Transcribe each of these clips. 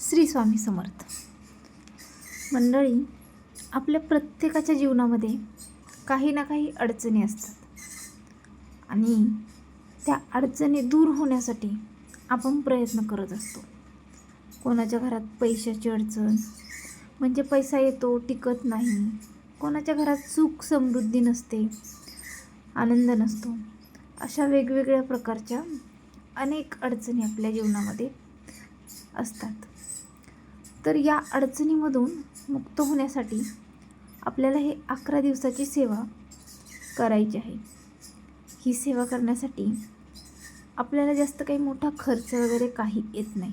श्री स्वामी समर्थ. मंडळी आपल्या प्रत्येकाच्या जीवनामध्ये काही ना काही अडचणी असतात. आणि त्या अडचणी दूर होण्यासाठी आपण प्रयत्न करत असतो. कोणाच्या घरात पैशाची अडचण म्हणजे पैसा येतो टिकत नाही कोणाच्या घरात सुख समृद्धी नसते आनंद नसतो अशा वेगवेगळ्या प्रकारच्या अनेक अडचणी आपल्या जीवनामध्ये असतात. तर या अडचणीमधून मुक्त होण्यासाठी आपल्याला हे अकरा दिवसाची सेवा करायची आहे. ही सेवा करण्यासाठी आपल्याला जास्त काही मोठा खर्च वगैरे काही येत नाही.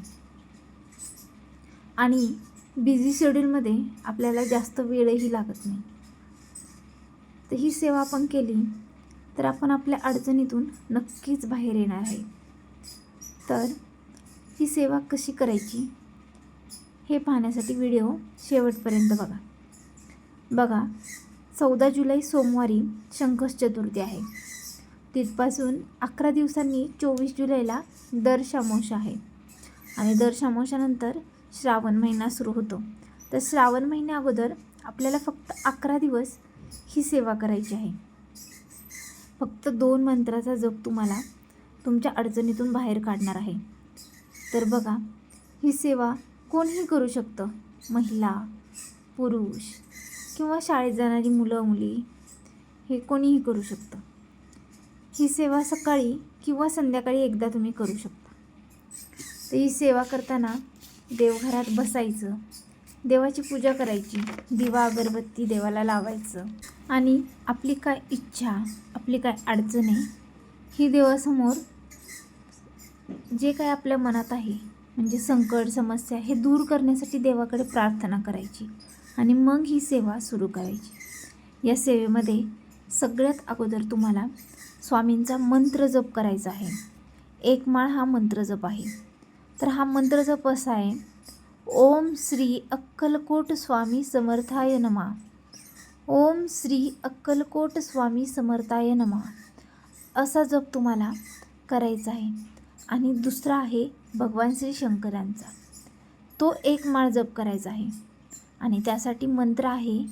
आणि बिझी शेड्यूलमध्ये आपल्याला जास्त वेळही लागत नाही. तर ही सेवा आपण केली तर आपण आपल्या अडचणीतून नक्कीच बाहेर येणार आहे. तर ही सेवा कशी करायची? हे पाहण्यासाठी व्हिडिओ शेवटपर्यंत बघा. बघा चौदा जुलै सोमवारी संकष्ट चतुर्थी आहे. तिथपासून अकरा दिवसांनी चोवीस जुलैला दर शामोश आहे. आणि दर शामोशानंतर श्रावण महिना सुरू होतो. तर श्रावण महिन्या अगोदर आपल्याला फक्त अकरा दिवस ही सेवा करायची आहे. फक्त दोन मंत्राचा जप तुम्हाला तुमच्या अडचणीतून बाहेर काढणार आहे. तर बघा ही सेवा कोणीही करू शकतं. महिला पुरुष किंवा शाळेत जाणारी मुलं मुली हे कोणीही करू शकतं. ही सेवा सकाळी किंवा संध्याकाळी एकदा तुम्ही करू शकता. तर ही सेवा करताना देवघरात बसायचं देवाची पूजा करायची दिवा अगरबत्ती देवाला लावायचं आणि आपली काय इच्छा आपली काय अडचण आहे ही देवासमोर जे काय आपल्या मनात आहे म्हणजे संकट समस्या हे दूर करण्यासाठी देवाकडे प्रार्थना करायची आणि मग ही सेवा सुरू करायची. या सेवेमध्ये सगळ्यात अगोदर तुम्हाला स्वामींचा मंत्र जप करायचा आहे. एक माळ हा मंत्र जप आहे. तर हा मंत्र जप असा आहे ओम श्री अक्कलकोट स्वामी समर्थाय नमा. ओम श्री अक्कलकोट स्वामी समर्थाय नमा. असा जप तुम्हाला करायचा आहे. आणि दुसरा आहे भगवान श्री शंकरांचा. तो एक माळ जप करायचा आहे. आणि त्यासाठी मंत्र आहे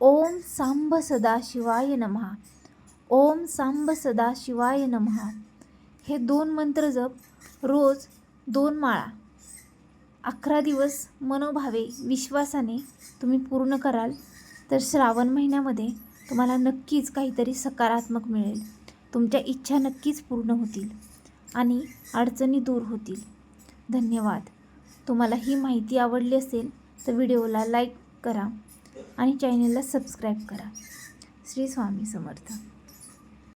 ओम सांब सदाशिवाय नमः ओम सांब सदाशिवाय नमः हे दोन मंत्र जप रोज दोन माळा. अकरा दिवस मनोभावे विश्वासाने तुम्ही पूर्ण कराल तर श्रावण महिन्यामध्ये तुम्हाला नक्कीच काहीतरी सकारात्मक मिळेल. तुमच्या इच्छा नक्कीच पूर्ण होतील. आणि अडचणी दूर होतील. धन्यवाद. तुम्हाला ही माहिती आवडली असेल तर व्हिडिओला लाईक करा आणि चॅनलला सबस्क्राईब करा. श्री स्वामी समर्थ.